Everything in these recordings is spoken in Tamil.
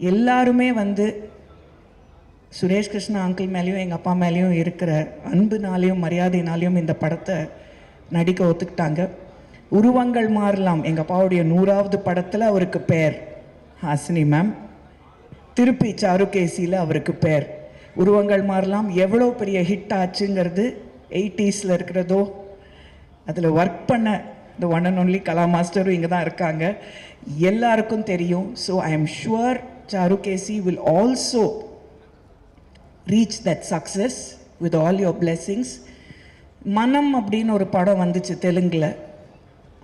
எல்லாருமே வந்து சுரேஷ் கிருஷ்ணா அங்கிள் மேலேயும் எங்கள் அப்பா மேலேயும் இருக்கிற அன்புனாலையும் மரியாதைனாலையும் இந்த படத்தை நடிக்க ஒத்துக்கிட்டாங்க. உருவங்கள் மாறலாம். எங்கள் அப்பாவுடைய நூறாவது படத்தில் அவருக்கு பேர் ஹாசினி மேம் திருப்பி சாருகேசியில் அவருக்கு பேர். உருவங்கள் மாறலாம். எவ்வளோ பெரிய ஹிட் ஆச்சுங்கிறது எயிட்டிஸில் இருக்கிறதோ அதில் ஒர்க் பண்ண இந்த ஒன் அண்ட் ஒன்லி கலா மாஸ்டரும் இங்கே தான் இருக்காங்க. எல்லாருக்கும் தெரியும். So I am sure Charukesi will also reach that success with all your blessings. மனம் அப்படின்னு ஒரு படம் வந்துச்சு தெலுங்கில்.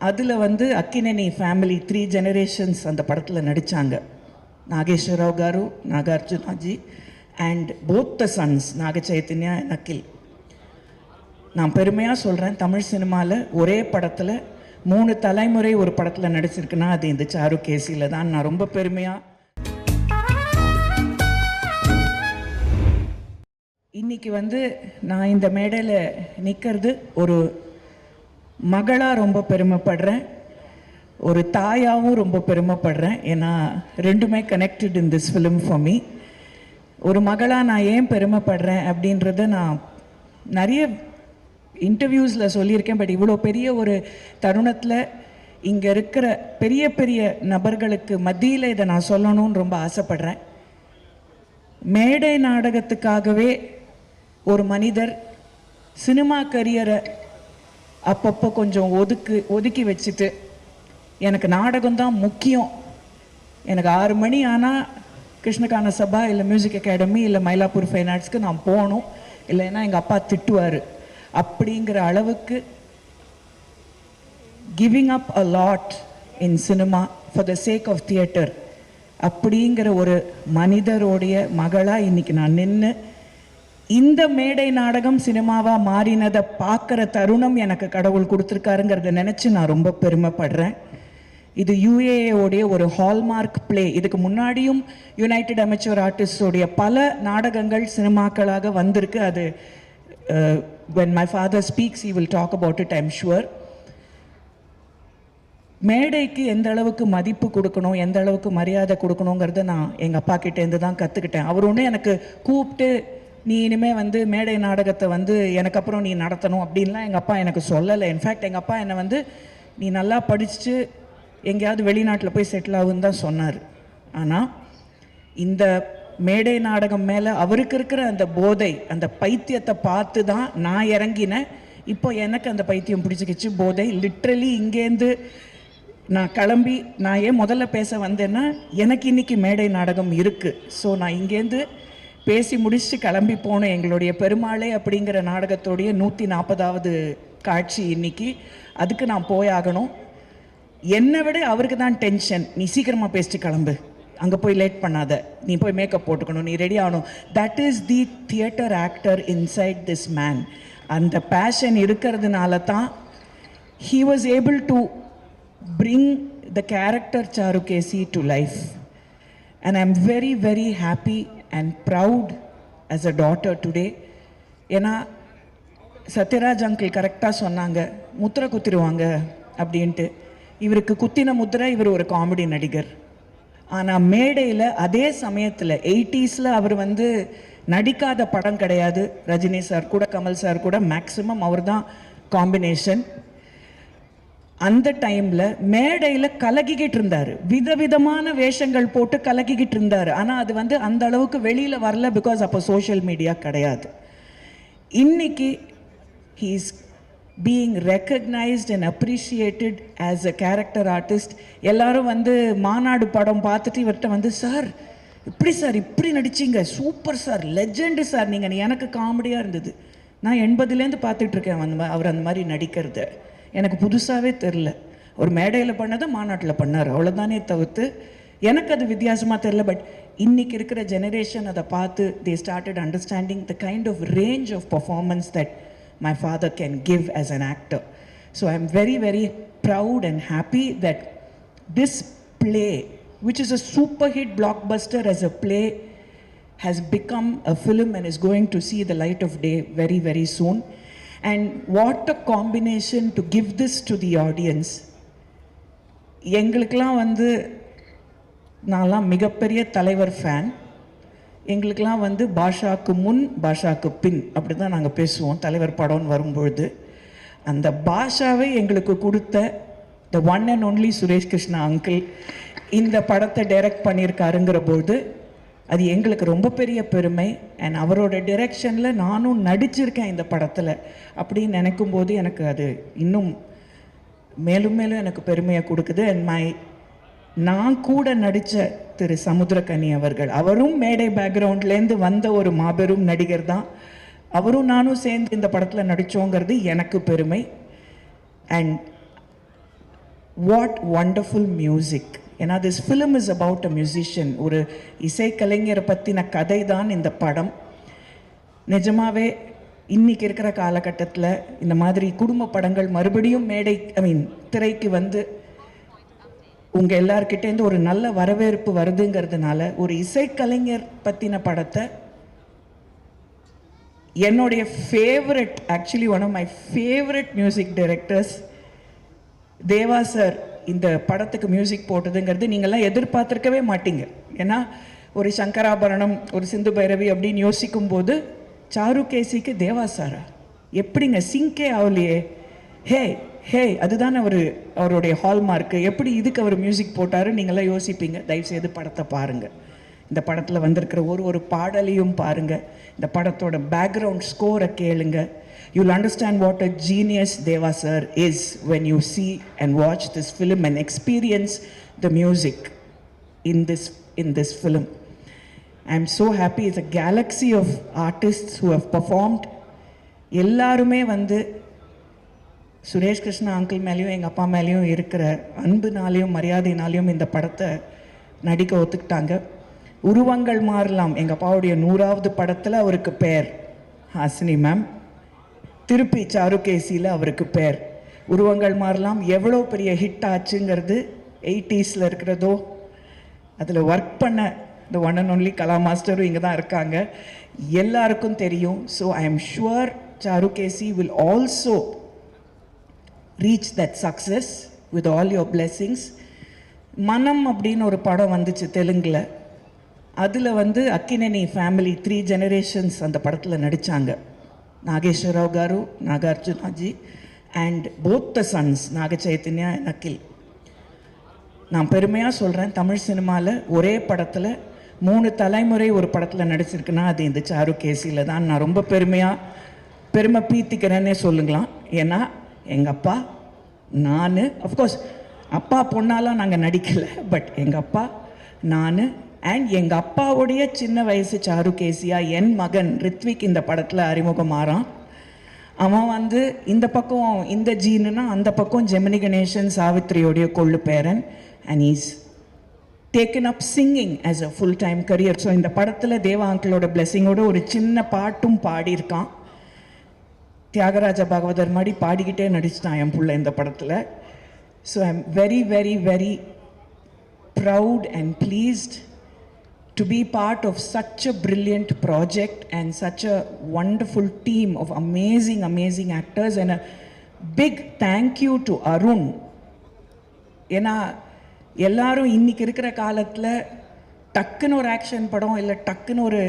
அதில் வந்து அக்கினனி ஃபேமிலி த்ரீ ஜெனரேஷன்ஸ் அந்த படத்தில் நடித்தாங்க Nageswara Rao garu Nagarjuna ji and both the sons Naga Chaitanya நக்கில் நான் பெருமையாக சொல்கிறேன் தமிழ் சினிமாவில் ஒரே படத்தில் மூணு தலைமுறை ஒரு படத்தில் நடிச்சிருக்குன்னா அது இந்த சாரு கேசியில் தான். நான் ரொம்ப பெருமையாக இன்னைக்கு வந்து நான் இந்த மேடையில் நிற்கிறது ஒரு மகளாக ரொம்ப பெருமைப்படுறேன். ஒரு தாயாகவும் ரொம்ப பெருமைப்படுறேன். ஏன்னா ரெண்டுமே connected in this film for me ஒரு மகளாக நான் ஏன் பெருமைப்படுறேன் அப்படின்றத நான் நிறைய இன்டர்வியூஸில் சொல்லியிருக்கேன். பட் இவ்வளோ பெரிய ஒரு தருணத்தில் இங்கே இருக்கிற பெரிய பெரிய நபர்களுக்கு மத்தியில் இதை நான் சொல்லணும்னு ரொம்ப ஆசைப்படுறேன். மேடை நாடகத்துக்காகவே ஒரு மனிதர் சினிமா கரியரை அப்பப்போ கொஞ்சம் ஒதுக்கு ஒதுக்கி வச்சுட்டு எனக்கு நாடகம் தான் முக்கியம். எனக்கு ஆறு மணி ஆனால் கிருஷ்ணகான சபா இல்லை மியூசிக் அகாடமி இல்லை மயிலாப்பூர் ஃபைன் ஆர்ட்ஸ்க்கு நான் போகணும். இல்லைன்னா எங்கள் அப்பா திட்டுவார். அப்படிங்கிற அளவுக்கு giving up a lot in cinema for the sake of theatre அப்படிங்கிற ஒரு மனிதருடைய மகளாக இன்றைக்கி நான் நின்று இந்த மேடை நாடகம் சினிமாவாக மாறினதை பார்க்குற தருணம் எனக்கு கடவுள் கொடுத்துருக்காருங்கிறத நினச்சி நான் ரொம்ப பெருமைப்படுறேன். இது யுஏஏடைய ஒரு ஹால்மார்க் ப்ளே இதுக்கு முன்னாடியும் யுனைடெட் அமைச்சர் ஆர்டிஸ்டோடைய பல நாடகங்கள் சினிமாக்களாக வந்திருக்கு. அது when my father speaks he will talk about it I'm sure மேடைக்கு எந்த அளவுக்கு மதிப்பு கொடுக்கணும் எந்த அளவுக்கு மரியாதை கொடுக்கணுங்கிறத நான் எங்கள் அப்பா கிட்டேருந்து தான் கற்றுக்கிட்டேன் அவர் ஒன்று எனக்கு கூப்பிட்டு நீ இனிமேல் வந்து மேடை நாடகத்தை வந்து எனக்கு அப்புறம் நீ நடத்தணும் அப்படின்லாம் எங்கள் அப்பா எனக்கு சொல்லலை. இன்ஃபேக்ட் எங்கள் அப்பா என்னை வந்து நீ நல்லா படிச்சுட்டு எங்கேயாவது வெளிநாட்டில் போய் செட்டில் ஆகுன்னு தான் சொன்னார். ஆனால் இந்த மேடை நாடகம் மேலே அவருக்கு இருக்கிற அந்த போதை அந்த பைத்தியத்தை பார்த்து தான் நான் இறங்கினேன். இப்போ எனக்கு அந்த பைத்தியம் பிடிச்சிக்கிச்சு. போதை லிட்ரலி இங்கேருந்து நான் கிளம்பி நான் ஏன் முதல்ல பேச வந்தேன்னா எனக்கு இன்றைக்கி மேடை நாடகம் இருக்குது ஸோ நான் இங்கேருந்து பேசி முடிச்சுட்டு கிளம்பி போனேன் எங்களுடைய பெருமாளே அப்படிங்கிற நாடகத்தோடைய நூற்றி நாற்பதாவது காட்சி இன்னைக்கு. அதுக்கு நான் போயாகணும் என்னை விட அவருக்கு தான் டென்ஷன் நீ சீக்கிரமாக பேசிட்டு கிளம்பு. அங்கே போய் லேட் பண்ணாத. நீ போய் மேக்கப் போட்டுக்கணும். நீ ரெடி ஆகணும். That is the theatre actor inside this man அந்த பேஷன் இருக்கிறதுனால தான் he was able to bring the character to life and I am very very happy and proud as a daughter today ஏன்னா சத்யராஜ் அங்கிள் கரெக்டாக சொன்னாங்க முத்திரை குத்திடுவாங்க அப்படின்ட்டு. இவருக்கு குத்தின முத்திரை இவர் ஒரு காமெடி நடிகர். ஆனால் மேடையில் அதே சமயத்தில் எயிட்டிஸில் அவர் வந்து நடிக்காத படம் கிடையாது. ரஜினி சார் கூட கமல் சார் கூட மேக்ஸிமம் அவர் தான் காம்பினேஷன் அந்த டைமில் மேடையில் கலக்கிக்கிட்டு இருந்தார். விதவிதமான வேஷங்கள் போட்டு கலக்கிக்கிட்டு இருந்தார். ஆனால் அது வந்து அந்த அளவுக்கு வெளியில் வரல பிகாஸ் அப்போ சோஷியல் மீடியா கிடையாது. இன்னைக்கு he's being recognised and appreciated as a character artist எல்லாரும் வந்து மாநாடு படம் பார்த்துட்டு இவர்கிட்ட வந்து சார் இப்படி சார் இப்படி நடிச்சீங்க. Super sir legend sir. நீங்கள் எனக்கு காமெடியாக இருந்தது. நான் எண்பதுலேருந்து பார்த்துட்ருக்கேன் அந்த அவர் அந்த மாதிரி நடிக்கிறத. எனக்கு புதுசாகவே தெரில ஒரு மேடையில் பண்ணதை மாநாட்டில் பண்ணார். அவ்வளோதானே தவிர்த்து எனக்கு அது வித்தியாசமாக தெரில பட் இன்னைக்கு இருக்கிற ஜெனரேஷன் அதை பார்த்து they started understanding the kind of range of performance that my father can give as an actor so I am very very proud and happy that this which which is a super hit blockbuster as a play, has become a film and is going to see the light of day very, very soon. And what a combination to give this to the audience. எங்களுக்கெல்லாம் வந்து நான்லாம் மிகப்பெரிய தலைவர் ஃபேன் எங்களுக்கெல்லாம் வந்து பாஷாக்கு முன் பாஷாக்கு பின் அப்படி தான் நாங்கள் பேசுவோம் தலைவர் படம்னு வரும்பொழுது அந்த பாஷாவை எங்களுக்கு கொடுத்த the one and only Suresh Krishna uncle இந்த படத்தை டைரக்ட் பண்ணியிருக்காருங்கிற போது அது எங்களுக்கு ரொம்ப பெரிய பெருமை. அண்ட் அவரோட டிரெக்ஷனில் நானும் நடிச்சிருக்கேன் இந்த படத்தில். அப்படின்னு நினைக்கும் போது எனக்கு அது இன்னும் மேலும் மேலும் எனக்கு பெருமையை கொடுக்குது. அண்ட் மை நான் கூட நடித்த திரு சமுத்திரக்கனி அவர்கள் அவரும் மேடை பேக்ரவுண்ட்லேருந்து வந்த ஒரு மாபெரும் நடிகர் தான். அவரும் நானும் சேர்ந்து இந்த படத்தில் நடித்தோங்கிறது எனக்கு பெருமை. அண்ட் வாட் வண்டர்ஃபுல் மியூசிக் ஏன்னா this film is about a musician ஒரு இசைக்கலைஞரை பற்றின கதை தான் இந்த படம். நிஜமாகவே இன்றைக்கி இருக்கிற காலகட்டத்தில் இந்த மாதிரி குடும்ப படங்கள் மறுபடியும் மேடை ஐ மீன் திரைக்கு வந்து உங்கள் எல்லார்கிட்டேருந்து ஒரு நல்ல வரவேற்பு வருதுங்கிறதுனால ஒரு இசைக்கலைஞர் பற்றின படத்தை என்னுடைய favourite actually one of my favourite music directors Deva sir இந்த படத்துக்கு மியூசிக் போட்டதுங்கிறது நீங்கள்லாம் எதிர்பார்த்துருக்கவே மாட்டீங்க. ஏன்னா ஒரு சங்கராபரணம் ஒரு சிந்து பைரவி அப்படின்னு யோசிக்கும் போது சாரு கேசிக்கு தேவா சாரா? எப்படிங்க சிங்கே ஆகலையே? ஹே ஹே அதுதானே அவர் அவருடைய ஹால்மார்க்கு எப்படி இதுக்கு அவர் மியூசிக் போட்டாரு நீங்களாம் யோசிப்பீங்க. தயவுசெய்து படத்தை பாருங்கள் இந்த படத்தில் வந்திருக்கிற ஒரு ஒரு பாடலையும் பாருங்கள் இந்த படத்தோட பேக்ரவுண்ட் ஸ்கோரை கேளுங்கள் you'll understand what a genius Deva sir is when you see and watch this film and experience the music in this in this film. I'm so happy it's a galaxy of artists who have performed. எல்லாருமே வந்து சுரேஷ் கிருஷ்ணா அங்கிள் மேலேயும் எங்கள் அப்பா மேலேயும் இருக்கிற அன்புனாலையும் மரியாதைனாலையும் இந்த படத்தை நடிக்க ஒத்துக்கிட்டாங்க உருவங்கள் மாறலாம் எங்கள் அப்பாவுடைய நூறாவது படத்தில் அவருக்கு பேர் ஹாசினி மேம் திருப்பி சாருகேசியில் அவருக்கு பேர். உருவங்கள் மாறலாம். எவ்வளோ பெரிய ஹிட் ஆச்சுங்கிறது எயிட்டிஸில் இருக்கிறதோ அதில் ஒர்க் பண்ண இந்த ஒன் அண்ட் ஒன்லி கலா மாஸ்டரும் இங்கே தான் இருக்காங்க. எல்லாருக்கும் தெரியும். So I am sure Charukesi will also reach that success with all your blessings மனம் அப்படின்னு ஒரு படம் வந்துச்சு தெலுங்கில். அதில் வந்து அக்கினனி ஃபேமிலி த்ரீ ஜெனரேஷன்ஸ் அந்த படத்தில் நடித்தாங்க నాగేశ్వరరావు గారు నాగార్జునాజీ and both the sons Naga Chaitanya நக்கில் நான் பெருமையாக சொல்கிறேன் தமிழ் சினிமாவில் ஒரே படத்தில் மூணு தலைமுறை ஒரு படத்தில் நடிச்சிருக்குன்னா அது இந்த சாரு கேசியில் தான் நான் ரொம்ப பெருமையாக பெருமை பீத்திக்கிறேன்னே சொல்லுங்களாம் ஏன்னா எங்கள் அப்பா நான் அஃப்கோர்ஸ் அப்பா பொண்ணாலாம் நாங்கள் நடிக்கலை பட் எங்கள் அப்பா நான் அண்ட் எங்கள் அப்பாவுடைய சின்ன வயசு சாரு கேசியா என் மகன் ரித்விக் இந்த படத்தில் அறிமுகமாறான். அவன் வந்து இந்த பக்கம் இந்த ஜீனுனா அந்த பக்கம் ஜெமினி கணேசன் சாவித்ரியோடைய கொள்ளு பேரன். And is taken up singing as a full time career so இந்த படத்தில் தேவா அங்கிளோட பிளெஸிங்கோட ஒரு சின்ன பாட்டும் பாடியிருக்கான். தியாகராஜ பாகவதர் மாதிரி பாடிக்கிட்டே நடிச்சிட்டான் என் பிள்ளை இந்த படத்தில். So I am very very very proud and pleased to be part of such a brilliant project and such a wonderful team of amazing, amazing actors, and a big thank you to Arun. ஏன்னா எல்லாரும் இன்னைக்கு இருக்கிற காலத்தில் டக்குன்னு ஒரு ஆக்ஷன் படம் இல்லை டக்குன்னு ஒரு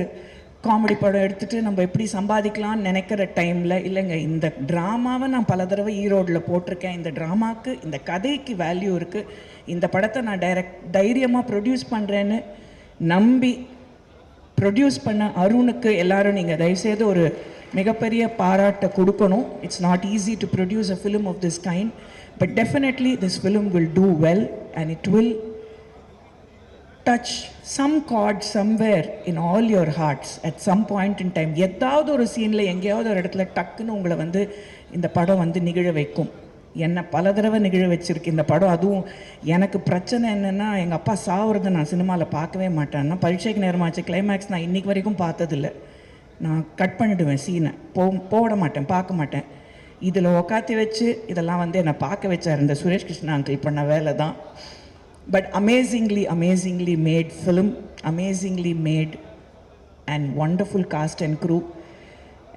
காமெடி படம் எடுத்துகிட்டு நம்ம எப்படி சம்பாதிக்கலாம்னு நினைக்கிற டைமில் இல்லைங்க இந்த ட்ராமாவை நான் பல தடவை ஈரோடில் போட்டிருக்கேன் இந்த ட்ராமாவுக்கு இந்த கதைக்கு வேல்யூ இருக்குது இந்த படத்தை நான் டைரக்ட் தைரியமாக ப்ரொடியூஸ் பண்ணுறேன்னு நம்பி ப்ரொடியூஸ் பண்ண அருணுக்கு எல்லாரும் நீங்கள் தயவுசெய்து ஒரு மிகப்பெரிய பாராட்டை கொடுக்கணும். It's not easy to produce a film of this kind but definitely this film will do well and it will touch some God somewhere in all your hearts at some point in time ஏதாவது ஒரு சீனில் எங்கேயாவது ஒரு இடத்துல டக்குன்னு உங்களை வந்து இந்த படம் வந்து நிகழ வைக்கும். என்னை பல தடவை நிகழ வச்சிருக்கு. இந்த படம் அதுவும் எனக்கு பிரச்சனை என்னென்னா எங்கள் அப்பா சாவுறதை நான் சினிமாவில் பார்க்கவே மாட்டேன்னா பரீட்சைக்கு நேரமாச்சு கிளைமேக்ஸ் நான் இன்றைக்கி வரைக்கும் பார்த்ததில்ல. நான் கட் பண்ணிடுவேன் சீனை போ போட மாட்டேன் பார்க்க மாட்டேன். இதில் உக்காத்தி வச்சு இதெல்லாம் வந்து என்னை பார்க்க வச்சார் இந்த சுரேஷ் கிருஷ்ணா அங்கிள் பண்ண வேலை தான். But amazingly amazingly made film amazingly made and wonderful cast and crew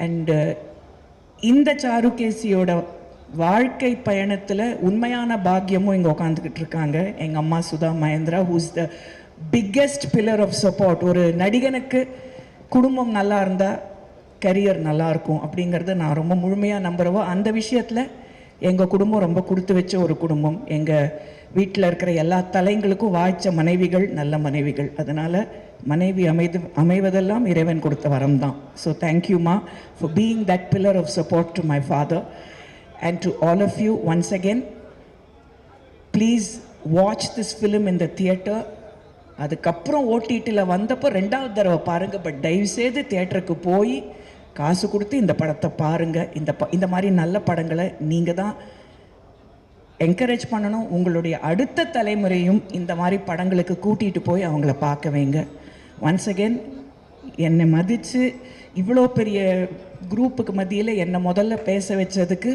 and இந்த சாருகேசியோட வாழ்க்கை பயணத்தில் உண்மையான பாக்கியமும் இங்கே உட்காந்துக்கிட்டு இருக்காங்க. எங்கள் அம்மா Sudha Mahendra who's the biggest pillar of support ஒரு நடிகனுக்கு குடும்பம் நல்லா இருந்தால் கரியர் நல்லாயிருக்கும் அப்படிங்கிறத நான் ரொம்ப முழுமையாக நம்புகிறவோ அந்த விஷயத்தில் எங்கள் குடும்பம் ரொம்ப கொடுத்து வச்ச ஒரு குடும்பம். எங்கள் வீட்டில் இருக்கிற எல்லா தலைங்களுக்கும் வாய்ச்ச மனைவிகள் நல்ல மனைவிகள். அதனால் மனைவி அமைது அமைவதெல்லாம் இறைவன் கொடுத்த வரம் தான். ஸோ தேங்க்யூமா for being that pillar of support to my father and to all of you once again, please watch this film இந்த தியேட்டர் அதுக்கப்புறம் ஓடிடியில் வந்தப்போ ரெண்டாவது தடவை பாருங்கள் பட் தயவுசெய்து தியேட்டருக்கு போய் காசு கொடுத்து இந்த படத்தை பாருங்கள் இந்த ப இந்த மாதிரி நல்ல படங்களை நீங்கள் தான் என்கரேஜ் பண்ணணும். உங்களுடைய அடுத்த தலைமுறையும் இந்த மாதிரி படங்களுக்கு கூட்டிகிட்டு போய் அவங்கள பார்க்க வைங்க. ஒன்ஸ் அகெயின் என்னை மதித்து இவ்வளோ பெரிய குரூப்புக்கு மத்தியில் என்னை முதல்ல பேச வச்சதுக்கு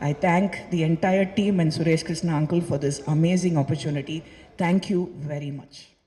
I thank the entire team and Suresh Krishna uncle for this amazing opportunity. Thank you very much.